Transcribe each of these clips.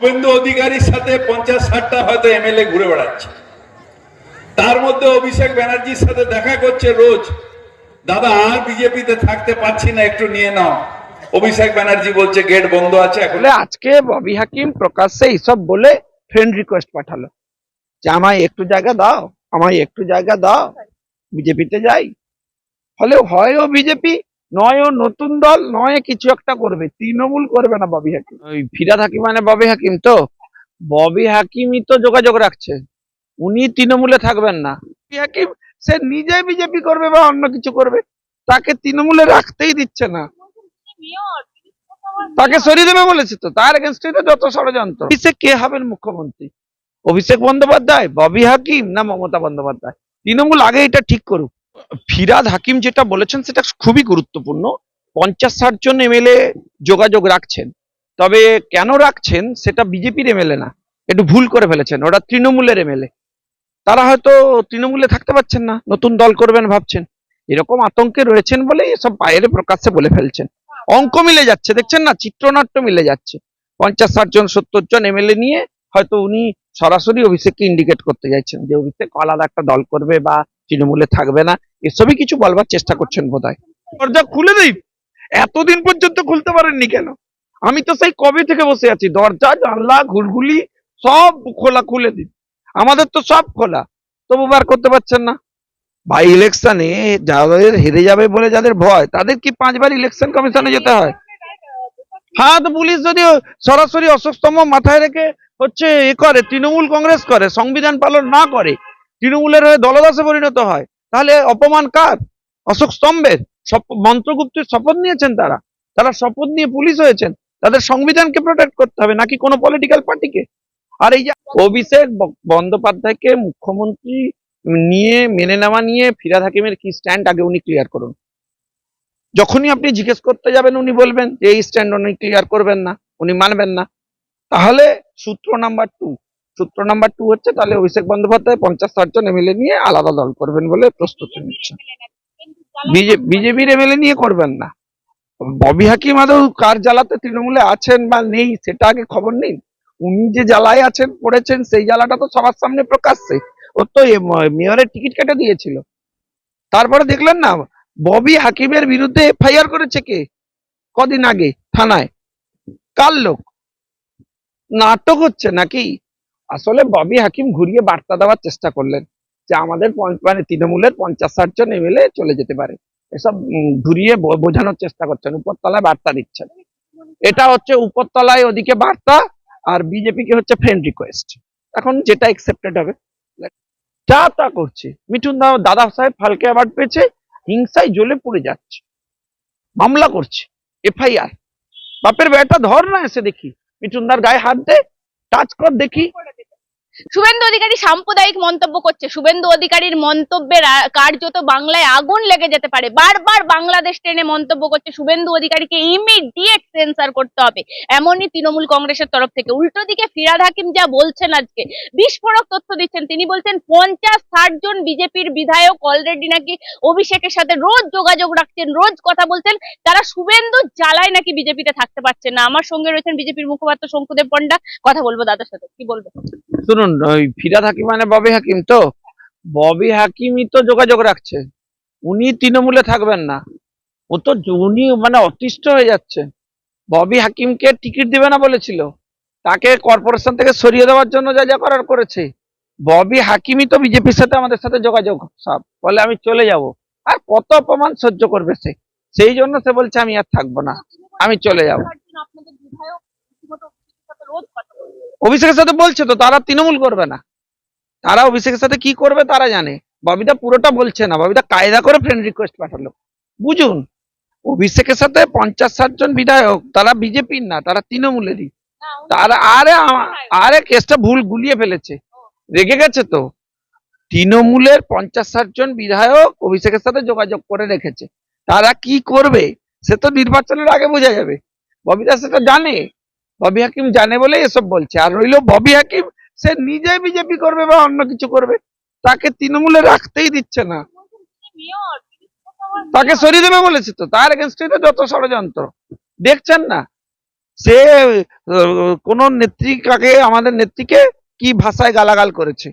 শুভেন্দু অধিকারীর সাথে পঞ্চাশ ষাটটা হয়তো এমএলএ ঘুরে বেড়াচ্ছে। তার মধ্যে অভিষেক ব্যানার্জির সাথে দেখা করছে রোজ। দাদা, আর বিজেপিতে থাকতে পারছি না, একটু নিয়ে নাও। অভিষেক ব্যানার্জি বলছে, গেট বন্ধ আছে, এখন আজকে ববি হাকিম প্রকাশ্যে এইসব বলে ফ্রেন্ড রিকোয়েস্ট পাঠালো। যে, আমায় একটু জায়গা দাও, আমায় একটু জায়গা দাও, বিজেপিতে যাই। ফলে হয় ও বিজেপি। নয় ও নতুন দল নয় কিছু একটা করবে। তৃণমূল করবে না ববি হাকিম। ওই ফিরাদ হাকিম মানে ববি হাকিম তো? ববি হাকিমই তো যোগাযোগ রাখছে। উনি তৃণমূলে থাকবেন না। হাকিম সে নিজে বিজেপি করবে বা অন্য কিছু করবে তাকে তৃণমূলে রাখতেই দিচ্ছে না। তাকে সরিয়ে দেবে বলেছে তো তার এগেনস্টে যত ষড়যন্ত্র। অভিষেক কে হবেন মুখ্যমন্ত্রী? অভিষেক বন্দ্যোপাধ্যায় ববি হাকিম না মমতা বন্দ্যোপাধ্যায়? তৃণমূল আগে এটা ঠিক করুক। ফিরাদ হাকিম যেটা বলেছেন সেটা খুবই গুরুত্বপূর্ণ। পঞ্চাশ ষাট জন এমএলএ যোগাযোগ রাখছেন। তবে কেন রাখছেন সেটা বিজেপির এমএলএ না, একটু ভুল করে ফেলেছেন। ওটা তৃণমূলের এমএলএ। তারা হয়তো তৃণমূলে থাকতে পারছেন না, নতুন দল করবেন ভাবছেন। এরকম আতঙ্কে রয়েছেন বলে এসব বাইরে প্রকাশ্যে বলে ফেলছেন। অঙ্ক মিলে যাচ্ছে, দেখছেন না? চিত্রনাট্য মিলে যাচ্ছে। পঞ্চাশ ষাট জন, সত্তর জন এমএলএ নিয়ে হয়তো উনি সরাসরি অভিষেককে ইন্ডিকেট করতে চাইছেন যে অভিষেক আলাদা একটা দল করবে বা তৃণমূলে থাকবে না। এসবই কিছু বলবার চেষ্টা করছেন বোধ হয় দরজা খুলে দিই। এতদিন পর্যন্ত খুলতে পারেননি কেন? আমি তো সেই কবে থেকে বসে আছি? দরজা জানলা ঘুরগুলি সব খোলা খুলে দিন আমাদের তো সব খোলা। তবু বার করতে পারছেন না। ভাই ইলেকশনে যাদের হেরে যাবে বলে যাদের ভয় তাদের কি পাঁচবার ইলেকশন কমিশনে যেতে হয়? হ্যাঁ তো পুলিশ যদি সরাসরি অসুস্থম মাথায় রেখে হচ্ছে এ করে তৃণমূল কংগ্রেস করে সংবিধান পালন না করে তৃণমূলের হয়ে দলদাসে পরিণত হয়। তাহলে অপমান কার? অশোক স্তম্ভের। মন্ত্রগুপ্তের শপথ নিয়েছেন তারা। তারা শপথ নিয়ে পুলিশ হয়েছেন। তাদের সংবিধানকে প্রোটেক্ট করতে হবে, নাকি কোনো পলিটিক্যাল পার্টিকে আর এই যে অভিষেক বন্দ্যোপাধ্যায়কে মুখ্যমন্ত্রী নিয়ে, মেনে নেওয়া নিয়ে ফিরাদ হাকিমের কি স্ট্যান্ড আগে উনি ক্লিয়ার করুন। যখনই আপনি জিজ্ঞেস করতে যাবেন, উনি বলবেন যে, এই স্ট্যান্ড উনি ক্লিয়ার করবেন না, উনি মানবেন না। তাহলে সূত্র নাম্বার টু সূত্র নাম্বার টু হচ্ছে, তাহলে অভিষেক বন্দ্যোপাধ্যায় পঞ্চাশ ষাট জন এমএলএ নিয়ে আলাদা দল করবেন বলে প্রস্তুতি নিচ্ছেন বিজেপির এমএলএ নিয়ে করবেন না। ববি হাকিম আদৌ কার জ্বালাতে তৃণমূলে আছেন বা নেই, সেটা আগে খবর নেই। উনি যে জ্বালায় আছেন, পড়েছেন, সেই জ্বালাটা তো সবার সামনে প্রকাশ্যে। ও তো মেয়রের টিকিট কেটে দিয়েছিল। তারপরে দেখলেন না, ববি হাকিমের বিরুদ্ধে এফআইআর করেছে কে? কদিন আগে, থানায়। কার লোক? নাটক হচ্ছে নাকি? আসলে ববি হাকিম ঘুরিয়ে বার্তা দেওয়ার চেষ্টা করলেন যে আমাদের মানে তৃণমূলের পঞ্চাশ ষাট জন এমএলএ চলে যেতে পারে। এসব ঘুরিয়ে বোঝানোর চেষ্টা করছেন, উপরতলায় বার্তা দিচ্ছেন। এটা হচ্ছে উপরতলায় ওদিকে বার্তা আর বিজেপি কে হচ্ছে ফ্রেন্ড রিকোয়েস্ট এখন যেটা একসেপ্টেড হবে। যা তা করছে। মিঠুন দাদা সাহেব ফালকে অ্যাওয়ার্ড পেয়েছে, হিংসায় জ্বলে পড়ে যাচ্ছে। মামলা করছে, এফআইআর। বাপের বেটা ধর না এসে দেখি। মিঠুনদার গায়ে হাত দে, টাচ কর দেখি। শুভেন্দু অধিকারী সাম্প্রদায়িক মন্তব্য করছে। শুভেন্দু অধিকারীর মন্তব্যের কার্যত বাংলায় আগুন লেগে যেতে পারে। বারবার বাংলাদেশ টেনে মন্তব্য করছে। শুভেন্দু অধিকারীকে ইমিডিয়েট সেন্সার করতে হবে। এমনই তৃণমূল কংগ্রেসের তরফ থেকে। উল্টো দিকে ফিরাদ হাকিম যা বলছেন আজকে, বিস্ফোরক তথ্য দিচ্ছেন। তিনি বলছেন, পঞ্চাশ ষাট জন বিজেপির বিধায়ক অলরেডি নাকি অভিষেকের সাথে রোজ যোগাযোগ রাখছেন, রোজ কথা বলছেন। তারা শুভেন্দু জ্বালায় নাকি বিজেপিতে থাকতে পারছেন না? আমার সঙ্গে রয়েছেন বিজেপির মুখপাত্র শঙ্কুদেব পণ্ডা। কথা বলব দাদার সাথে। কি বলবেন শুনুন ওই ফিরাদ হাকিম মানে ববি হাকিম তো। ববি হাকিমই তো যোগাযোগ রাখছে। উনি তৃণমূলে থাকবেন না। ও তো উনি মানে অতিষ্ঠ হয়ে যাচ্ছে। ববি হাকিমকে টিকিট দিবে না বলেছিল। তাকে কর্পোরেশন থেকে সরিয়ে দেওয়ার জন্য যা যা করার করেছে। ববি হাকিমই তো বিজেপির সাথে আমাদের সাথে যোগাযোগ সব। বলে আমি চলে যাব। আর কত অপমান সহ্য করবে সে। সেই জন্য সে বলছে, আমি আর থাকব না। আমি চলে যাব আপনাদের বিধায়ক রীতিমতো অভিষেকের সাথে রোজ কথা বলে। অভিষেকের সাথে বলছে তো, তারা তৃণমূল করবে না। তারা অভিষেকের সাথে কি করবে তারা জানে। ববিতা পুরোটা বলছে না ববিতা কায়দা করে ফ্রেন্ড রিকোয়েস্ট পাঠালো। বুঝুন, অভিষেকের সাথে পঞ্চাশ ষাট জন বিধায়ক, তারা বিজেপির না, তারা তৃণমূলেরই। তারা আরে আরে কেসটা ভুল গুলিয়ে ফেলেছে। রেগে গেছে তো। তৃণমূলের পঞ্চাশ ষাট জন বিধায়ক অভিষেকের সাথে যোগাযোগ করে রেখেছে। তারা কি করবে, সে তো নির্বাচনের আগে বোঝা যাবে। ববিতা সেটা জানে। ববি হাকিম জানে বলে এসব বলছে। আর রইল ববি হাকিম, সে নিজে বিজেপি করবে বা অন্য কিছু করবে, তাকে তৃণমূলে রাখতেই দিচ্ছে না। তাকে সরিয়ে দেবে বলেছে তো, তার এগেনস্টে যত ষড়যন্ত্র। দেখছেন না? সে, কোন নেত্রী কাকে আমাদের নেত্রীকে কি ভাষায় গালাগাল করেছে?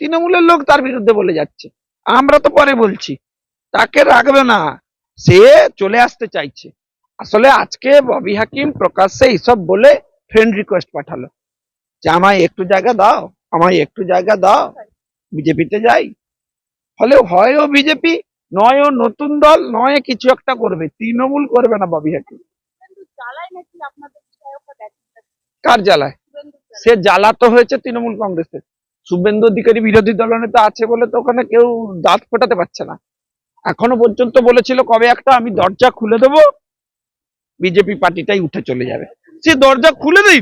তৃণমূলের লোক তার বিরুদ্ধে বলে যাচ্ছে। আমরা তো পরে বলছি, তাকে রাখবে না। সে চলে আসতে চাইছে। আসলে আজকে ববি হাকিম, প্রকাশ্যে এইসব বলে ফ্রেন্ড রিকোয়েস্ট পাঠালো। যে, আমায় একটু জায়গা দাও, আমায় একটু জায়গা দাও, বিজেপিতে যাই। ফলে হয় ও বিজেপি নয় ও নতুন দল, নয় কিছু একটা করবে, তৃণমূল করবে না ববি হাকিম। কার জ্বালায়? সে জ্বালা তো হয়েছে তৃণমূল কংগ্রেসের। শুভেন্দু অধিকারী বিরোধী দলনেতা আছে বলে তো ওখানে কেউ দাঁত ফোটাতে পারছে না। এখনও পর্যন্ত বলেছিল কবে একটা আমি দরজা খুলে দেবো বিজেপি পার্টিটাই উঠে চলে যাবে। সে দরজা খুলে দেই,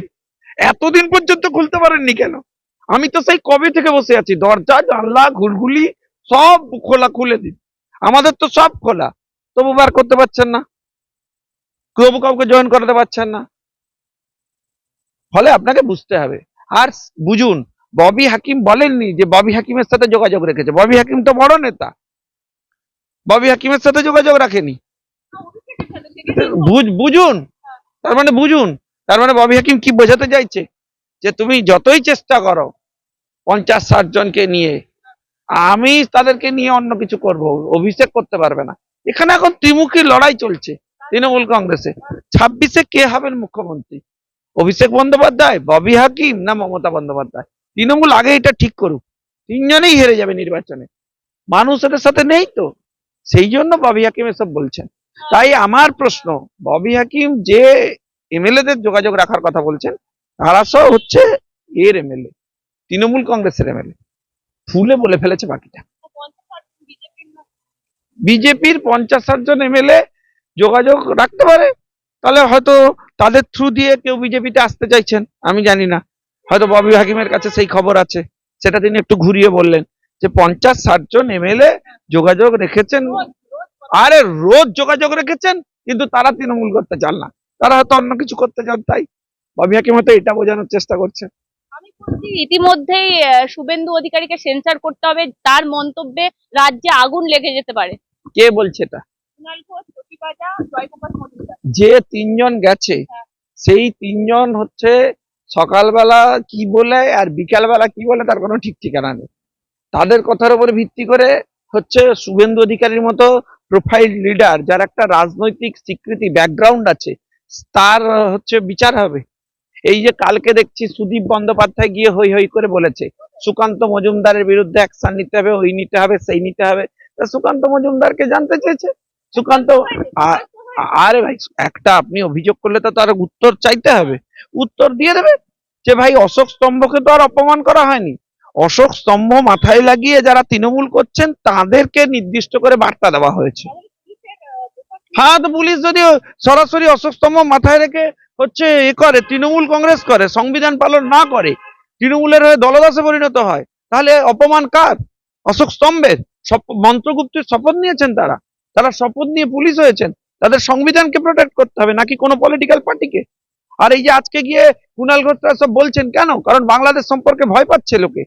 এতদিন পর্যন্ত খুলতে পারেননি কেন? আমি তো সেই কবে থেকে বসে আছি, দরজা, জানলা ঘুলঘুলি সব খোলা খুলে দিন আমাদের তো সব খোলা, তবু বার করতে পারছেন না। তবু কাউকে জয়েন করাতে পারছেন না। ফলে আপনাকে বুঝতে হবে। আর বুঝুন, ববি হাকিম বলেননি যে ববি হাকিমের সাথে যোগাযোগ রেখেছে। ববি হাকিম তো বড় নেতা। ববি হাকিমের সাথে যোগাযোগ রাখেনি। বুঝুন। তার মানে বুঝুন। তার মানে ববি হাকিম কি বোঝাতে চাইছে? যে তুমি যতই চেষ্টা করো পঞ্চাশ, ষাট জনকে নিয়ে, আমি তাদেরকে নিয়ে অন্য কিছু করব, অভিষেক করতে পারবে না। এখানে এখন ত্রিমুখী লড়াই চলছে তৃণমূল কংগ্রেসে। ছাব্বিশে কে হবেন মুখ্যমন্ত্রী? অভিষেক বন্দ্যোপাধ্যায়, ববি হাকিম না মমতা বন্দ্যোপাধ্যায়? তৃণমূল আগে এটা ঠিক করুক। তিনজনেই হেরে যাবে নির্বাচনে। মানুষ এদের সাথে নেই তো। সেই জন্য ববি হাকিম এসব বলছেন। তাই আমার প্রশ্ন, ববি হাকিম যে এমএলএ দের যোগাযোগ রাখার কথা বলছেন, তারা সব হচ্ছে এর এমএলএ, তৃণমূল কংগ্রেসের এমএলএ। ফুলে বলে ফেলেছে বাকিটা। বিজেপির পঞ্চাশ ষাট জন এমএলএ যোগাযোগ রাখতে পারে? তাহলে হয়তো তাদের থ্রু দিয়ে কেউ বিজেপিতে আসতে চাইছেন, আমি জানি না। হয়তো ববি হাকিমের কাছে সেই খবর আছে। সেটা তিনি একটু ঘুরিয়ে বললেন যে পঞ্চাশ ষাট জন এমএলএ যোগাযোগ রেখেছেন আরে রোজ যোগাযোগ রেখেছেন কিন্তু তারা তৃণমূল করতে চান না। তারা হয়তো অন্য কিছু করতে চান তাই ববি হাকিম হয়তো এটা বোঝানোর চেষ্টা করছে আমি ইতিমধ্যেই শুভেন্দু অধিকারীকে সেন্সার করতে হবে তার মন্তব্যে রাজ্যে আগুন লেগে যেতে পারে। কে বলছে এটা? যে তিনজন গেছে সেই তিনজন হচ্ছে সকালবেলা কি বলে আর বিকালবেলা কি বলে তার কোনো ঠিক ঠিকানা নেই। তাদের কথার উপর ভিত্তি করে হচ্ছে শুভেন্দু অধিকারীর মতো প্রোফাইল লিডার যার একটা রাজনৈতিক স্বীকৃতি ব্যাকগ্রাউন্ড আছে, তার হচ্ছে বিচার হবে। এই যে কালকে দেখছি সুদীপ বন্দ্যোপাধ্যায় গিয়ে হই হই করে বলেছে, সুকান্ত মজুমদারের বিরুদ্ধে অ্যাকশন নিতে হবে, ওই নিতে হবে, সেই নিতে হবে। তা সুকান্ত মজুমদারকে জানতে চেয়েছে? সুকান্ত আরে ভাই, একটা আপনি অভিযোগ করলে তো তার উত্তর চাইতে হবে। উত্তর দিয়ে দেবে যে ভাই অশোক স্তম্ভকে তো আর অপমান করা হয়নি। অশোক স্তম্ভ মাথায় লাগিয়ে যারা তৃণমূল করছেন, তাদেরকে নির্দিষ্ট করে বার্তা দেওয়া হয়েছে। হ্যাঁ তো পুলিশ যদি সরাসরি অশোক স্তম্ভ মাথায় রেখে হচ্ছে এ করে, তৃণমূল কংগ্রেস করে, সংবিধান পালন না করে, তৃণমূলের হয়ে দলদাসে পরিণত হয়, তাহলে অপমান কার? অশোক স্তম্ভের। মন্ত্রগুপ্তের শপথ নিয়েছেন তারা। তারা শপথ নিয়ে পুলিশ হয়েছেন। তাদের সংবিধানকে প্রোটেক্ট করতে হবে, নাকি কোনো পলিটিক্যাল পার্টিকে আর এই যে আজকে গিয়ে কুণাল ঘোষরা সব বলছেন কেন? কারণ বাংলাদেশ সম্পর্কে ভয় পাচ্ছে লোকে।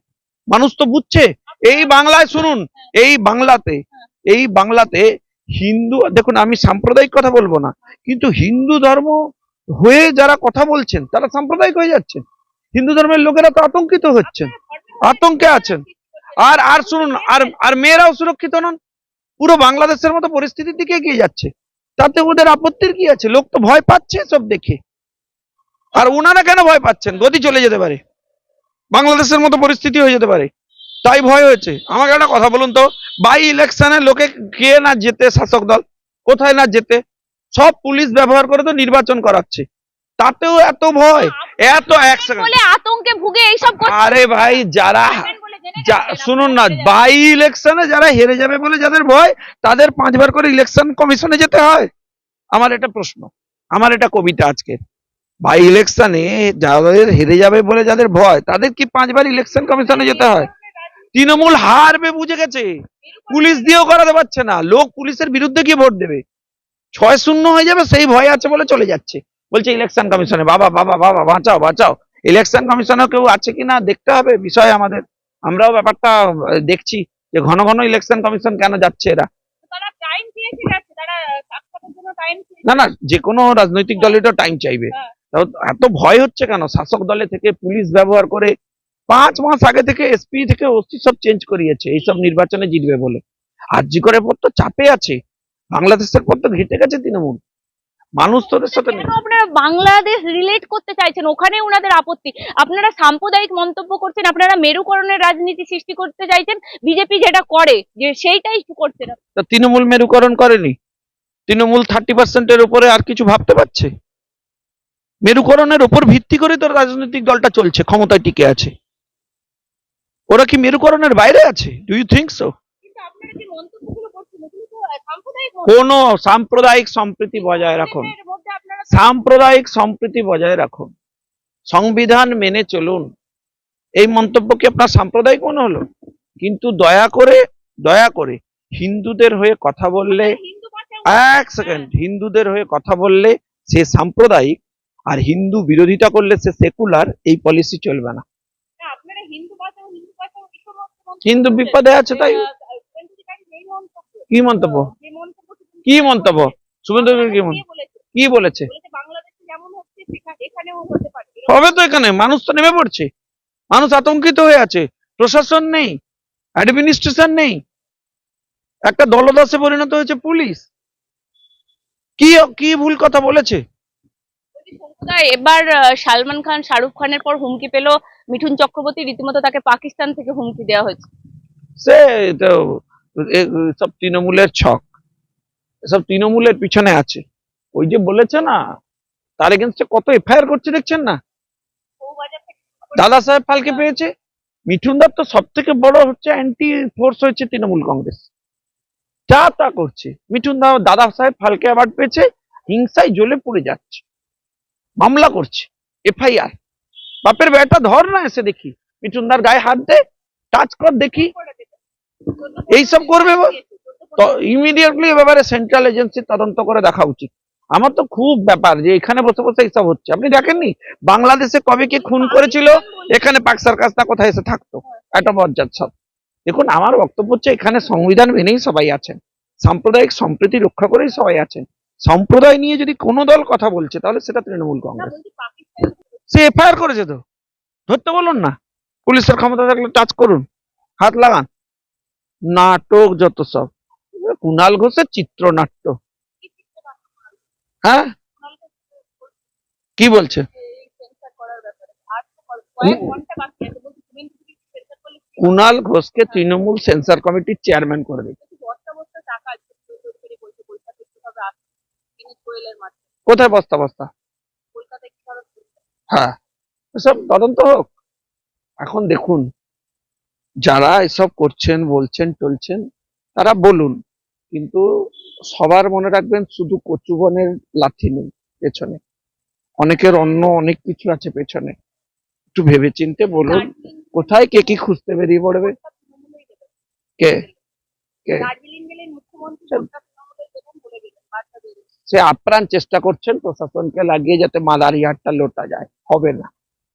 মানুষ তো বুঝছে। এই বাংলায় শুনুন, এই বাংলাতে এই বাংলাতে হিন্দু, দেখুন, আমি সাম্প্রদায়িক কথা বলব না, কিন্তু হিন্দু ধর্ম হয়ে যারা কথা বলছেন, তারা সাম্প্রদায়িক হয়ে যাচ্ছেন। হিন্দু ধর্মের লোকেরা তো আতঙ্কিত হচ্ছেন, আতঙ্কে আছেন। আর আর শুনুন, আর আর মেয়েরাও সুরক্ষিত নন। পুরো বাংলাদেশের মতো পরিস্থিতির দিকে এগিয়ে যাচ্ছে। তাতে ওদের আপত্তির কি আছে? লোক তো ভয় পাচ্ছে সব দেখে। আর ওনারা কেন ভয় পাচ্ছেন? গদি চলে যেতে পারে। বাংলাদেশের মতো পরিস্থিতি হয়ে যেতে পারে। তাই ভয় হয়েছে। আমাকে একটা কথা বলুন তো বাই ইলেকশনে লোকে কে না যেতে শাসক দল? কোথায় না যেতে সব পুলিশ ব্যবহার করে তো নির্বাচন করাচ্ছে। তাতেও এত ভয় এত এক সেকেন্ড আতঙ্কে ভুগে এইসব আরে ভাই যারা শুনুন না বাই ইলেকশনে যারা হেরে যাবে বলে যাদের ভয় তাদের পাঁচবার করে ইলেকশন কমিশনে যেতে হয়। আমার এটা প্রশ্ন আমার এটা কবিতা আজকে বাই ইলেকশনে যাদের হেরে যাবে বলে যাদের ভয় তাদের কি পাঁচবার ইলেকশন কমিশনে যেতে হয়? তৃণমূল হারবে বুঝে গেছে। পুলিশ দিয়েও করাতে পারছে না। লোক পুলিশের বিরুদ্ধে কি ভোট দেবে। ছয় শূন্য হয়ে যাবে সেই ভয় আছে বলে চলে যাচ্ছে। বলছে ইলেকশন কমিশনে বাবা বাবা বাবা বাঁচাও বাঁচাও। ইলেকশন কমিশনে কেউ আছে কিনা দেখতে হবে। বিষয় আমাদের আমরাও ব্যাপারটা দেখছি যে ঘন ঘন ইলেকশন কমিশন কেন যাচ্ছে এরা। না না যে কোনো রাজনৈতিক দলই তো টাইম চাইবে। হ্যাঁ। এত ভয় হচ্ছে কেন? শাসক দলে থেকে পুলিশ ব্যবহার করে পাঁচ মাস আগে থেকে এসপি থেকে ওসি সব চেঞ্জ করিয়েছে এইসব নির্বাচনে জিতবে বলে। আরজি করে পর তো চাপে আছে। বাংলাদেশের পর তো ঘেটে গেছে তৃণমূল। মানুষ তোদের সাথে। আপনারা বাংলাদেশ রিলেট করতে চাইছেন? ওখানে ওনাদের আপত্তি। আপনারা সাম্প্রদায়িক মন্তব্য করছেন আপনারা মেরুকরণের রাজনীতি সৃষ্টি করতে চাইছেন বিজেপি যেটা করে যে সেইটাই করছে না তৃণমূল মেরুকরণ করেনি? তৃণমূল থার্টি পার্সেন্টের উপরে আর কিছু ভাবতে পারছে? মেরুকরণের উপর ভিত্তি করে তো রাজনৈতিক দলটা চলছে ক্ষমতায় টিকে আছে। ওরা কি মেরুকরণের বাইরে আছে? ডু ইউ থিঙ্ক সো কোন সাম্প্রদায়িক সম্প্রীতি বজায় রাখুন। সাম্প্রদায়িক সম্প্রীতি বজায় রাখুন। সংবিধান মেনে চলুন। এই মন্তব্য কি আপনার সাম্প্রদায়িক মনে হলো? কিন্তু দয়া করে দয়া করে হিন্দুদের হয়ে কথা বললে এক সেকেন্ড হিন্দুদের হয়ে কথা বললে সে সাম্প্রদায়িক আর হিন্দু বিরোধিতা করলে সে সেকুলার এই পলিসি চলবে না। হিন্দু। বিপদে আছে তাই? কি মন্তব্য? কি মন্তব্য? শুভেন্দু কি মন্তব্য? কি বলেছে? হবে তো এখানে মানুষ তো নেমে পড়ছে। মানুষ আতঙ্কিত হয়ে আছে। প্রশাসন নেই অ্যাডমিনিস্ট্রেশন নেই। একটা দলদাসে পরিণত হয়েছে পুলিশ। কি কি ভুল কথা বলেছে? এবার সালমান খান, শাহরুখ খানের পর হুমকি পেল মিঠুন চক্রবর্তী, রীতিমতো তাকে পাকিস্তান থেকে হুমকি দেওয়া হয়েছে। সে তো সব তৃণমূলের ছক। সব তৃণমূলের পিছনে আছে। ওই যে বলেছে না, তার এগেনস্টে কত এফআইআর করছে দেখছেন না? দাদা সাহেব ফালকে পেয়েছে। মিঠুন দার তো সব থেকে বড় হচ্ছে অ্যান্টি ফোর্স হয়েছে তৃণমূল কংগ্রেস। যা তা করছে। মিঠুন দা, দাদা সাহেব ফালকে অ্যাওয়ার্ড পেয়েছে। হিংসায় জ্বলে পড়ে যাচ্ছে। মামলা করছে, এফআইআর। বাপের বেটা ধর না এসে দেখি মিঠুন দার গায়ে হাত দে, টাচ কর দেখি। এইসব করবে? তো ইমিডিয়েটলি ব্যাপারে সেন্ট্রাল এজেন্সি তদন্ত করে দেখা উচিত। আমার তো খুব ব্যাপার যে এখানে বসে বসে এইসব হচ্ছে। আপনি দেখেননি? বাংলাদেশে কবে কে খুন করেছিল? এখানে পাক সার্কাসটা কোথায় এসে থাকতো? একটা বজ্জাত সব। দেখুন, আমার বক্তব্য হচ্ছে এখানে সংবিধান মেনেই সবাই আছেন। সাম্প্রদায়িক সম্প্রীতি রক্ষা করেই সবাই আছেন। সম্প্রদায় নিয়ে যদি কোনো দল কথা বলছে তাহলে সেটা তৃণমূল কংগ্রেস। সে এফআইআর করেছে তো। ধরতে বলুন না। পুলিশের ক্ষমতা থাকলে টাচ করুন। হাত লাগান। নাটক যত সব। কুণাল ঘোষের চিত্রনাট্য। হ্যাঁ? কি বলছে? কুণাল ঘোষকে তৃণমূল সেন্সার কমিটির চেয়ারম্যান করে দিচ্ছে বলছি বস্তা বস্তা টাকা আছে শুভেন্দু অধিকারী বলছে কলকাতায় কীভাবে আসছে তিনি কোয়েলের মাধ্যমে কোথায় বস্তা বস্তা? হ্যাঁ। এসব তদন্ত হোক। এখন দেখুন যারা এসব করছেন বলছেন টলছেন তারা বলুন। কিন্তু সবার মনে রাখবেন শুধু কচুবনের লাথি নেই পেছনে। অনেকের অন্য অনেক কিছু আছে পেছনে। একটু ভেবে চিনতে বলুন কোথায় কে কি খুঁজতে বেরিয়ে পড়বে? কে? কে দার্জিলিং গেলেন মুখ্যমন্ত্রী ভোটটা তৃণমূলের দেবেন বলে দিলেন বার্তা দিয়ে দিলেন। সে আপ্রাণ চেষ্টা করছেন প্রশাসনকে লাগিয়ে যাতে মাদারিহাটটা লোটা যায় হবে না